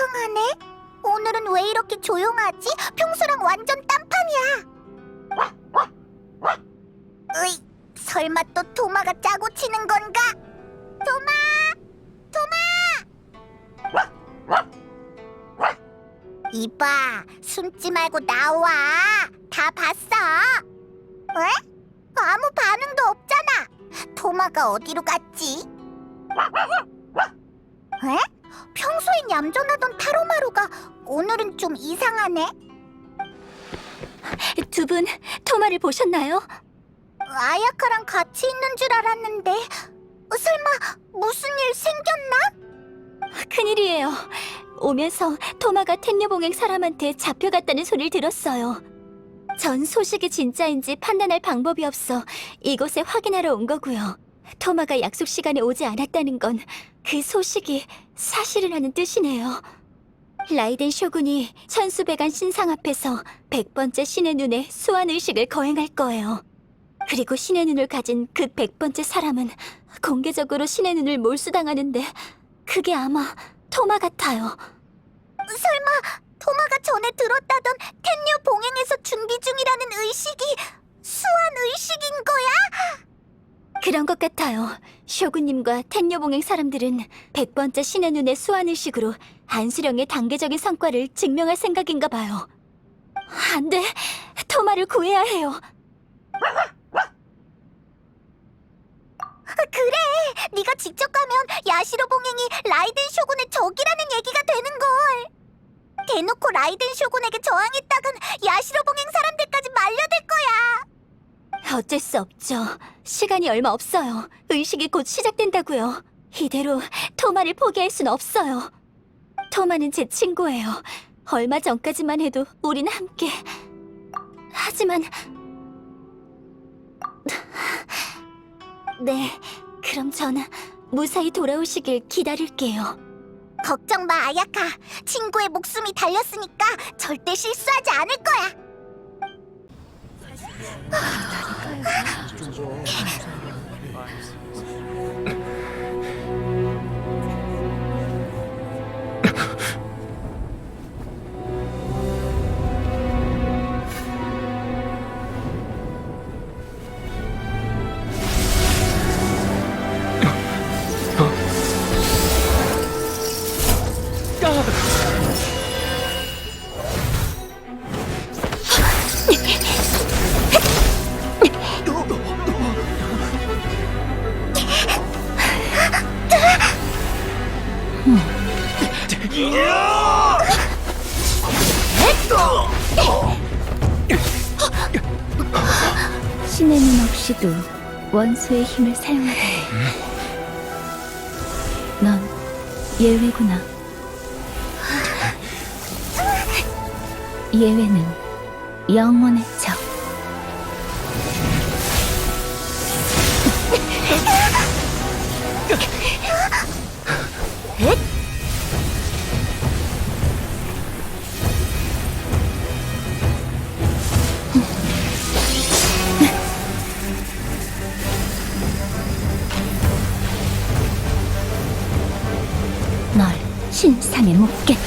이상하네. 오늘은 왜 이렇게 조용하지? 평소랑 완전 딴판이야. 으이, 설마 또 토마가 짜고 치는 건가? 토마! 토마! 이봐, 숨지 말고 나와. 다 봤어. 왜? 아무 반응도 없잖아. 토마가 어디로 갔지? 에? 평소엔 얌전하던 타로마루가 오늘은 좀 이상하네. 두 분 토마를 보셨나요? 아야카랑 같이 있는 줄 알았는데 설마 무슨 일 생겼나? 큰일이에요. 오면서 토마가 텐녀봉행 사람한테 잡혀갔다는 소리를 들었어요. 전 소식이 진짜인지 판단할 방법이 없어 이곳에 확인하러 온 거고요. 토마가 약속 시간에 오지 않았다는 건 그 소식이 사실이라는 뜻이네요. 라이덴 쇼군이 천수백안 신상 앞에서 백번째 신의 눈에 수완 의식을 거행할 거예요. 그리고 신의 눈을 가진 그 백번째 사람은 공개적으로 신의 눈을 몰수당하는데 그게 아마 토마 같아요. 설마 토마가 전에 들었다던 텐녀 봉행에서 준비 중이라는 의식이 수완 의식인 거야? 그런 것 같아요. 쇼군님과 텐녀봉행 사람들은 백번째 신의 눈의 수완의식으로 안수령의 단계적인 성과를 증명할 생각인가 봐요. 안 돼! 토마를 구해야 해요. 그래, 네가 직접 가면 야시로 봉행이 라이덴 쇼군의 적이라는 얘기가 되는 걸. 대놓고 라이덴 쇼군에게 저항했다간 야시로 봉행 사람들까지 말려들 거야. 어쩔 수 없죠. 시간이 얼마 없어요. 의식이 곧 시작된다고요. 이대로 토마를 포기할 순 없어요. 토마는 제 친구예요. 얼마 전까지만 해도 우리는 함께. 하지만 네, 그럼 저는 무사히 돌아오시길 기다릴게요. 걱정 마, 아야카. 친구의 목숨이 달렸으니까 절대 실수하지 않을 거야. 신의 눈 없이도 원수의 힘을 사용하다니. 넌 예외구나. 예외는 영원의 적. 신상에 묻겠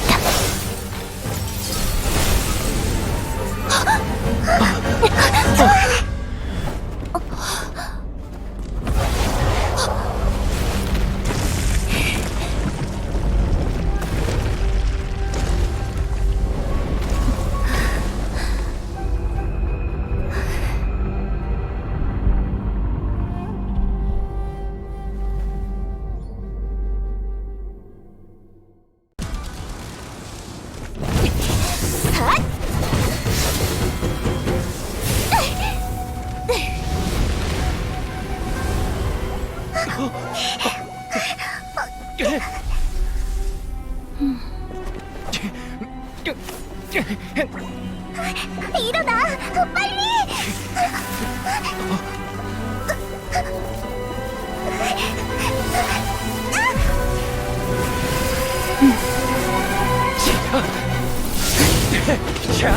일어나! 빨리! 자!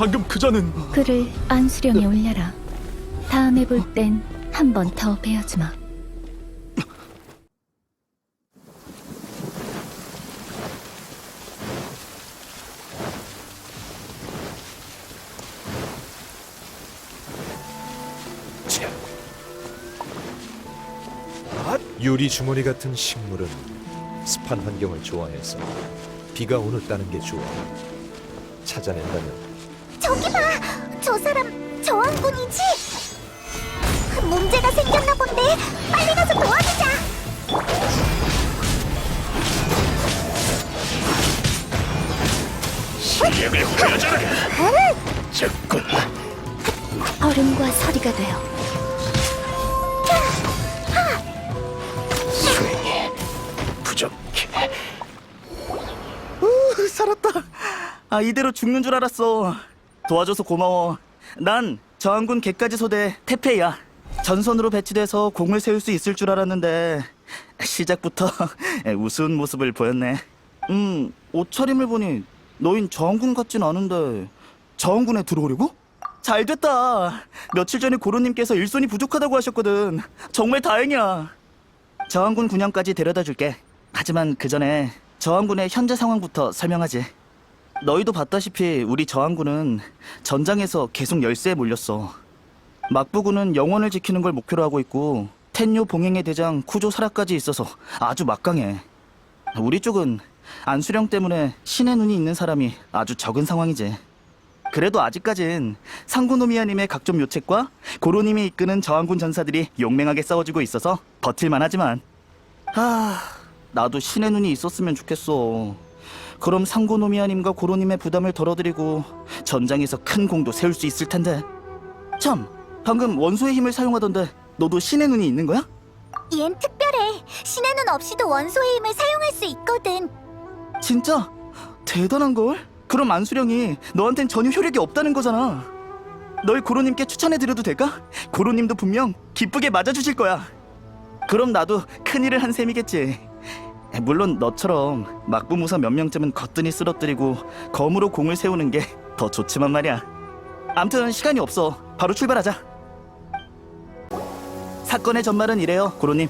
방금 그 자는 그를 안수령에 올려라. 다음에 볼 땐 한 번 더 베어주마. 유리 주머니 같은 식물은 습한 환경을 좋아해서 비가 오늘 따는 게 좋아. 찾아낸다면 저기 봐! 저 사람 저항군이지? 문제가 생겼나 본데 빨리 가서 도와주자! 실력을 보여줘라. 적군, 얼음과 서리가 되어 수행이 부족해. 우, 살았다. 아 이대로 죽는 줄 알았어. 도와줘서 고마워. 난 저항군 객가지 소대 태페야. 전선으로 배치돼서 공을 세울 수 있을 줄 알았는데 시작부터 우스운 모습을 보였네. 음, 옷차림을 보니 너흰 저항군 같진 않은데 저항군에 들어오려고? 잘 됐다. 며칠 전에 고로님께서 일손이 부족하다고 하셨거든. 정말 다행이야. 저항군 군영까지 데려다 줄게. 하지만 그 전에 저항군의 현재 상황부터 설명하지. 너희도 봤다시피 우리 저항군은 전장에서 계속 열세에 몰렸어. 막부군은 영원을 지키는 걸 목표로 하고 있고 텐요 봉행의 대장 쿠조 사라까지 있어서 아주 막강해. 우리 쪽은 안수령 때문에 신의 눈이 있는 사람이 아주 적은 상황이지. 그래도 아직까진 상구노미아님의 각종 묘책과 고로님이 이끄는 저항군 전사들이 용맹하게 싸워주고 있어서 버틸만 하지만 아 나도 신의 눈이 있었으면 좋겠어 그럼 상구노미아님과 고로님의 부담을 덜어드리고 전장에서 큰 공도 세울 수 있을 텐데 참 방금 원소의 힘을 사용하던데 너도 신의 눈이 있는 거야? 얜 특별해. 신의 눈 없이도 원소의 힘을 사용할 수 있거든. 진짜? 대단한 걸? 그럼 안수령이 너한텐 전혀 효력이 없다는 거잖아 널 고로님께 추천해드려도 될까? 고로님도 분명 기쁘게 맞아주실 거야 그럼 나도 큰 일을 한 셈이겠지 물론 너처럼 막부무사 몇 명쯤은 거뜬히 쓰러뜨리고 검으로 공을 세우는 게 더 좋지만 말이야. 암튼 시간이 없어. 바로 출발하자. 사건의 전말은 이래요 고로님.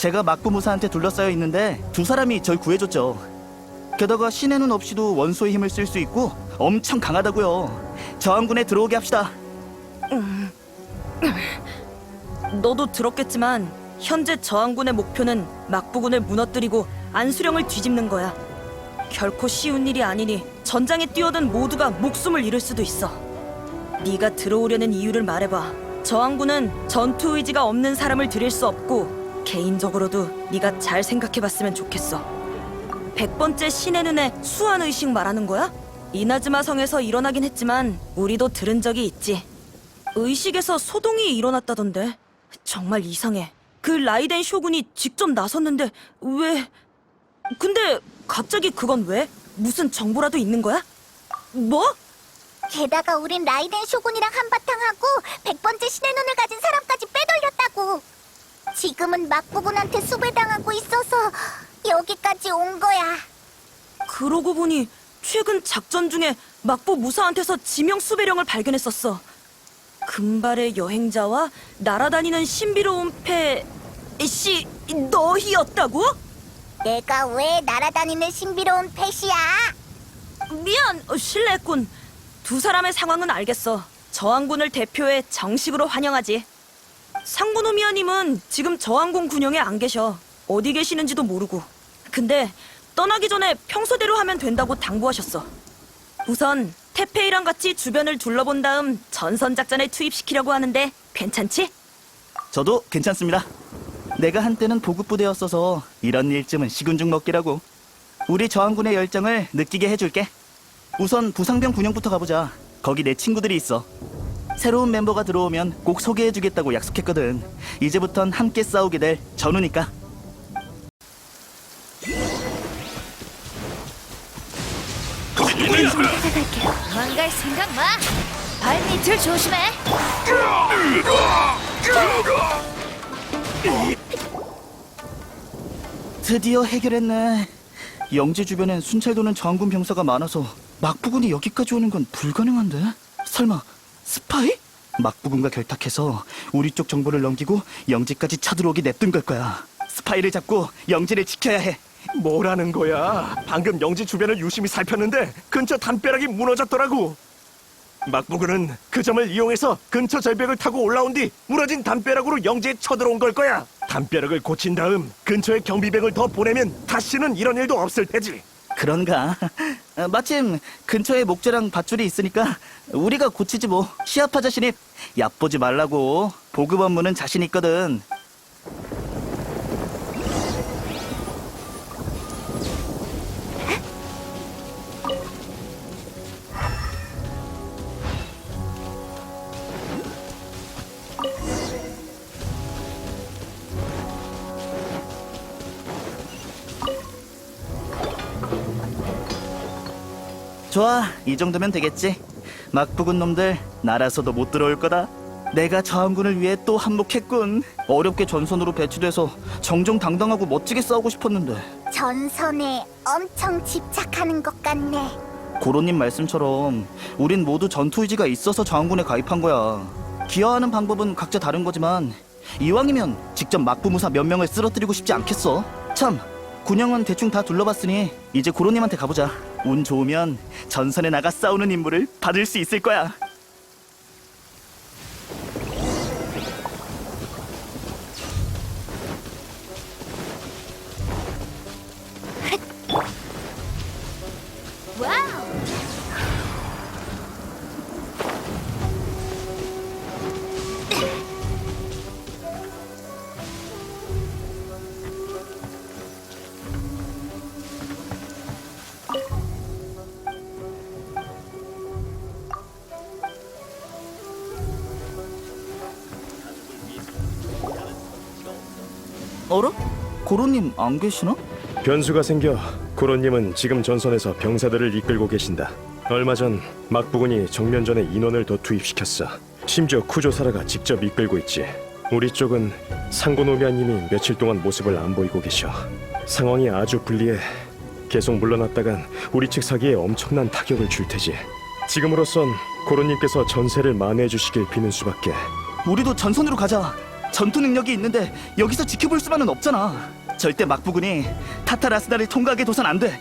제가 막부무사한테 둘러싸여 있는데 두 사람이 절 구해줬죠. 게다가 신의 눈 없이도 원소의 힘을 쓸 수 있고 엄청 강하다고요. 저항군에 들어오게 합시다. 너도 들었겠지만 현재 저항군의 목표는 막부군을 무너뜨리고 안수령을 뒤집는 거야. 결코 쉬운 일이 아니니 전장에 뛰어든 모두가 목숨을 잃을 수도 있어. 네가 들어오려는 이유를 말해봐. 저항군은 전투 의지가 없는 사람을 들일 수 없고 개인적으로도 네가 잘 생각해봤으면 좋겠어. 백 번째 신의 눈에 수한 의식 말하는 거야? 이나즈마 성에서 일어나긴 했지만 우리도 들은 적이 있지. 의식에서 소동이 일어났다던데 정말 이상해 그 라이덴 쇼군이 직접 나섰는데 왜? 근데 갑자기 그건 왜? 무슨 정보라도 있는 거야? 뭐? 게다가 우린 라이덴 쇼군이랑 한바탕 하고 백 번째 신의 눈을 가진 사람까지 빼돌렸다고. 지금은 막부군한테 수배당하고 있어서 여기까지 온 거야. 그러고 보니 최근 작전 중에 막부 무사한테서 지명 수배령을 발견했었어 금발의 여행자와 날아다니는 신비로운 패씨 너희였다고 내가 왜 날아다니는 신비로운 펫이야? 미안, 어, 실례했군. 두 사람의 상황은 알겠어. 저항군을 대표해 정식으로 환영하지. 상구노미아님은 지금 저항군 군영에 안 계셔. 어디 계시는지도 모르고. 근데 떠나기 전에 평소대로 하면 된다고 당부하셨어. 우선 테페이랑 같이 주변을 둘러본 다음 전선 작전에 투입시키려고 하는데 괜찮지? 저도 괜찮습니다. 내가 한때는 보급부대였어서 이런 일쯤은 시군죽 먹기라고. 우리 저항군의 열정을 느끼게 해줄게. 우선 부상병 군영부터 가보자. 거기 내 친구들이 있어. 새로운 멤버가 들어오면 꼭 소개해주겠다고 약속했거든. 이제부턴 함께 싸우게 될 전우니까. 망갈 생각 마. 발 밑을 조심해. 드디어 해결했네. 영지 주변엔 순찰 도는 저항군 병사가 많아서 막부군이 여기까지 오는 건 불가능한데? 설마 스파이? 막부군과 결탁해서 우리 쪽 정보를 넘기고 영지까지 쳐들어오게 냅둔 걸 거야. 스파이를 잡고 영지를 지켜야 해. 뭐라는 거야? 방금 영지 주변을 유심히 살폈는데 근처 담벼락이 무너졌더라고. 막부군은 그 점을 이용해서 근처 절벽을 타고 올라온 뒤 무너진 담벼락으로 영지에 쳐들어온 걸 거야. 담벼락을 고친 다음 근처에 경비병을 더 보내면 다시는 이런 일도 없을 테지. 그런가? 아, 마침 근처에 목재랑 밧줄이 있으니까 우리가 고치지 뭐. 시합하자 신입. 얕보지 말라고. 보급 업무는 자신 있거든. 좋아, 이 정도면 되겠지. 막부군 놈들 날아서도 못 들어올 거다. 내가 저항군을 위해 또 한몫했군. 어렵게 전선으로 배치돼서 정정당당하고 멋지게 싸우고 싶었는데 전선에 엄청 집착하는 것 같네. 고로님 말씀처럼 우린 모두 전투 의지가 있어서 저항군에 가입한 거야. 기여하는 방법은 각자 다른 거지만 이왕이면 직접 막부 무사 몇 명을 쓰러뜨리고 싶지 않겠어. 참, 군영은 대충 다 둘러봤으니 이제 고로님한테 가보자. 운 좋으면 전선에 나가 싸우는 임무를 받을 수 있을 거야. 어라? 고로님 안 계시나? 변수가 생겨 고로님은 지금 전선에서 병사들을 이끌고 계신다. 얼마 전 막부군이 정면전에 인원을 더 투입시켰어. 심지어 쿠조사라가 직접 이끌고 있지. 우리 쪽은 상고노미아님이 며칠 동안 모습을 안 보이고 계셔. 상황이 아주 불리해. 계속 물러났다간 우리 측 사기에 엄청난 타격을 줄 테지. 지금으로선 고로님께서 전세를 만회해 주시길 비는 수밖에. 우리도 전선으로 가자. 전투 능력이 있는데 여기서 지켜볼 수만은 없잖아. 절대 막부군이 타타라스다를 통과하게 둬선 안 돼.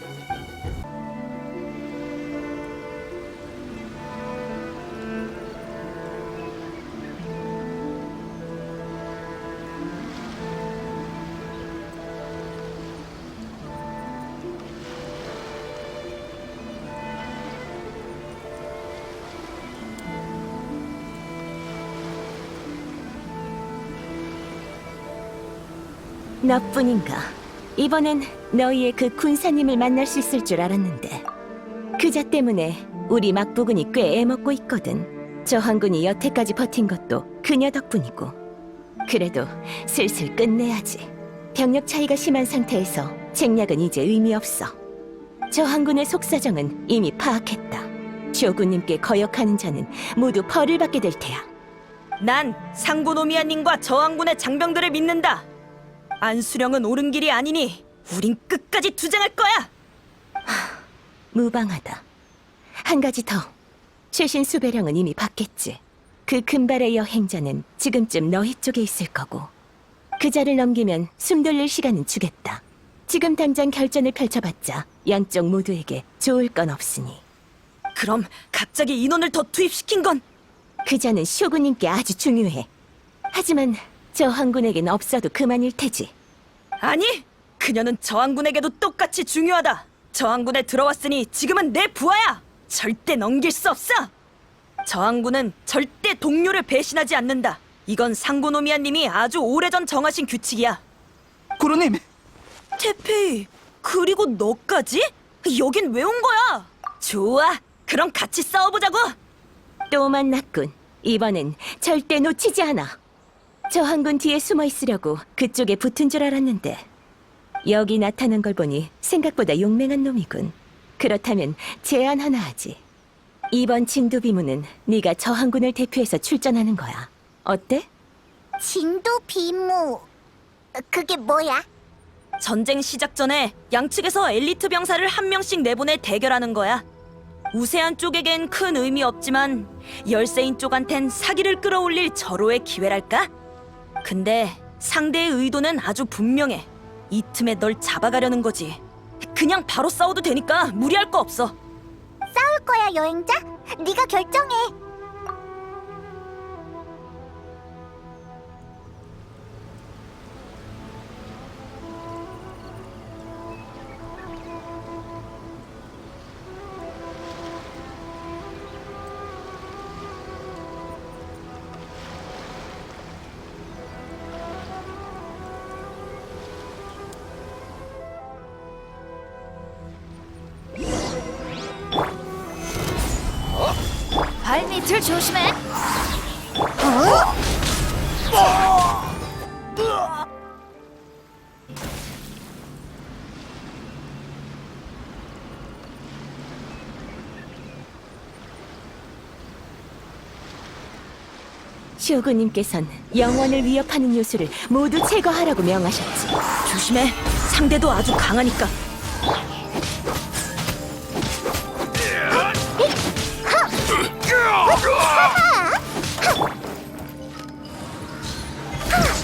너뿐인가? 이번엔 너희의 그 군사님을 만날 수 있을 줄 알았는데 그자 때문에 우리 막부군이 꽤 애먹고 있거든. 저항군이 여태까지 버틴 것도 그녀 덕분이고. 그래도 슬슬 끝내야지. 병력 차이가 심한 상태에서 쟁략은 이제 의미 없어. 저항군의 속사정은 이미 파악했다. 쇼군님께 거역하는 자는 모두 벌을 받게 될 테야. 난 상고노미아님과 저항군의 장병들을 믿는다. 안수령은 옳은 길이 아니니 우린 끝까지 투쟁할 거야. 무방하다. 한 가지 더. 최신 수배령은 이미 받겠지. 그 금발의 여행자는 지금쯤 너희 쪽에 있을 거고. 그 자를 넘기면 숨 돌릴 시간은 주겠다. 지금 당장 결전을 펼쳐봤자 양쪽 모두에게 좋을 건 없으니. 그럼 갑자기 인원을 더 투입시킨 건 그 자는 쇼군님께 아주 중요해. 하지만 저 황군에겐 없어도 그만일 테지. 아니, 그녀는 저항군에게도 똑같이 중요하다. 저항군에 들어왔으니 지금은 내 부하야. 절대 넘길 수 없어. 저항군은 절대 동료를 배신하지 않는다. 이건 상고노미아님이 아주 오래전 정하신 규칙이야. 고로님, 태페이, 그리고 너까지? 여긴 왜 온 거야? 좋아, 그럼 같이 싸워보자고. 또 만났군. 이번엔 절대 놓치지 않아. 저 항군 뒤에 숨어 있으려고 그쪽에 붙은 줄 알았는데 여기 나타난 걸 보니 생각보다 용맹한 놈이군. 그렇다면 제안 하나 하지. 이번 진도 비무는 네가 저 항군을 대표해서 출전하는 거야. 어때? 진도 비무. 그게 뭐야? 전쟁 시작 전에 양측에서 엘리트 병사를 한 명씩 내보내 대결하는 거야. 우세한 쪽에겐 큰 의미 없지만 열세인 쪽한텐 사기를 끌어올릴 절호의 기회랄까? 근데 상대의 의도는 아주 분명해. 이 틈에 널 잡아가려는 거지. 그냥 바로 싸워도 되니까 무리할 거 없어. 싸울 거야 여행자? 네가 결정해. 발 밑을 조심해. 쇼구님께선 영원을 위협하는 요소를 모두 제거하라고 명하셨지. 조심해. 상대도 아주 강하니까.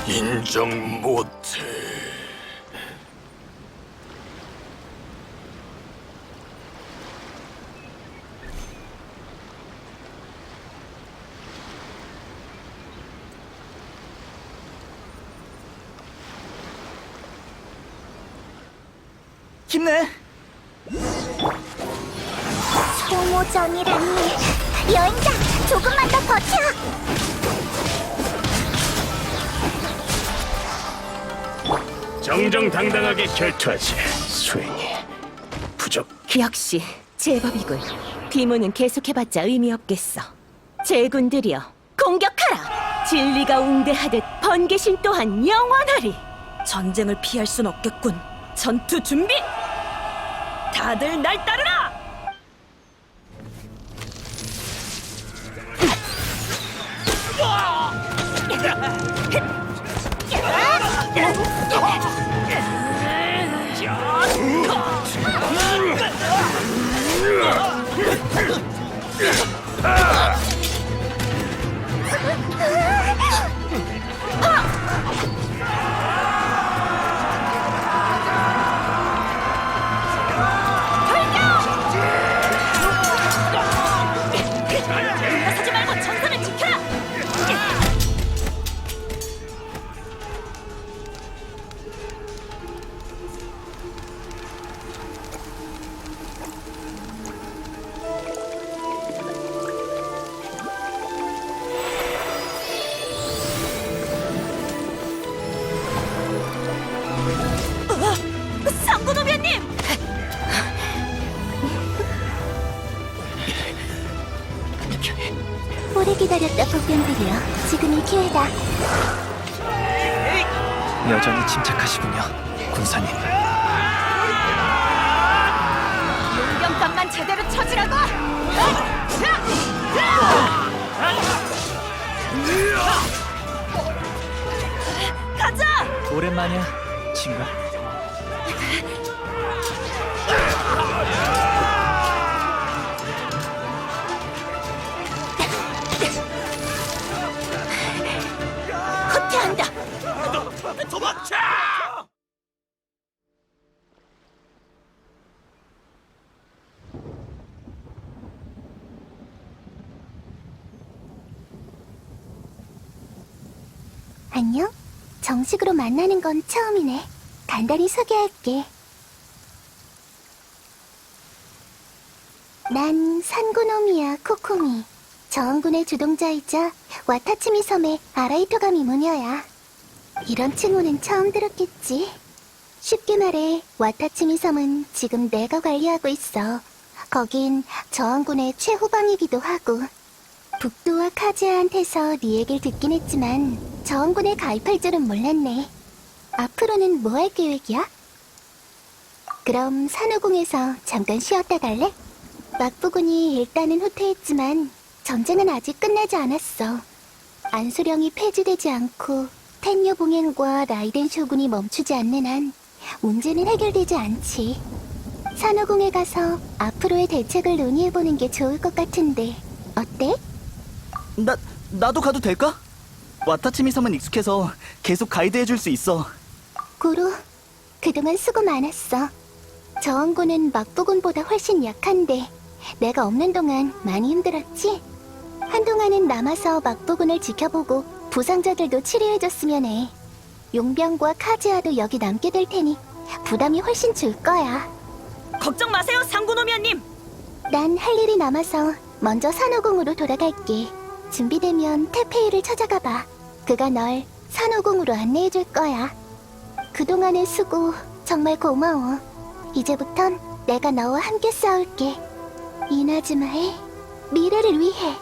인정 못해. 힘내. 소모전이라니. 여행자 조금만 더 버텨. 정정당당하게 결투하지. 수행이 부족. 역시 제법이군. 비문은 계속해봤자 의미 없겠어. 제군들이여 공격하라. 진리가 웅대하듯 번개신 또한 영원하리. 전쟁을 피할 순 없겠군. 전투 준비! 다들 날 따르라! 물 오래 기다렸다 복병들이여. 지금이 기회다. 여전히 침착하시군요, 군사님. 용병감만 제대로 쳐주라고! 가자! 오랜만이야, 친구. 안녕? 정식으로 만나는 건 처음이네. 간단히 소개할게. 난 산고노미야 코코미. 저항군의 주동자이자 와타치미 섬의 아라이토가미 무녀야. 이런 칭호는 처음 들었겠지. 쉽게 말해 와타치미 섬은 지금 내가 관리하고 있어. 거긴 저항군의 최후방이기도 하고 북도와 카즈아한테서 네 얘기를 듣긴 했지만 저항군에 가입할 줄은 몰랐네. 앞으로는 뭐 할 계획이야? 그럼 산후궁에서 잠깐 쉬었다 갈래? 막부군이 일단은 후퇴했지만 전쟁은 아직 끝나지 않았어. 안수령이 폐지되지 않고 텐녀 봉행과 라이덴 쇼군이 멈추지 않는 한 문제는 해결되지 않지. 산호궁에 가서 앞으로의 대책을 논의해보는 게 좋을 것 같은데 어때? 나 나도 가도 될까? 와타치미 섬은 익숙해서 계속 가이드해줄 수 있어. 고루, 그동안 수고 많았어. 저항군은 막부군보다 훨씬 약한데 내가 없는 동안 많이 힘들었지? 한동안은 남아서 막부군을 지켜보고 부상자들도 치료해줬으면 해. 용병과 카즈아도 여기 남게 될 테니 부담이 훨씬 줄 거야. 걱정 마세요, 상구노미아님. 난 할 일이 남아서 먼저 산호궁으로 돌아갈게. 준비되면 테페이를 찾아가 봐. 그가 널 산호궁으로 안내해 줄 거야. 그동안의 수고 정말 고마워. 이제부턴 내가 너와 함께 싸울게. 이나즈마의 미래를 위해.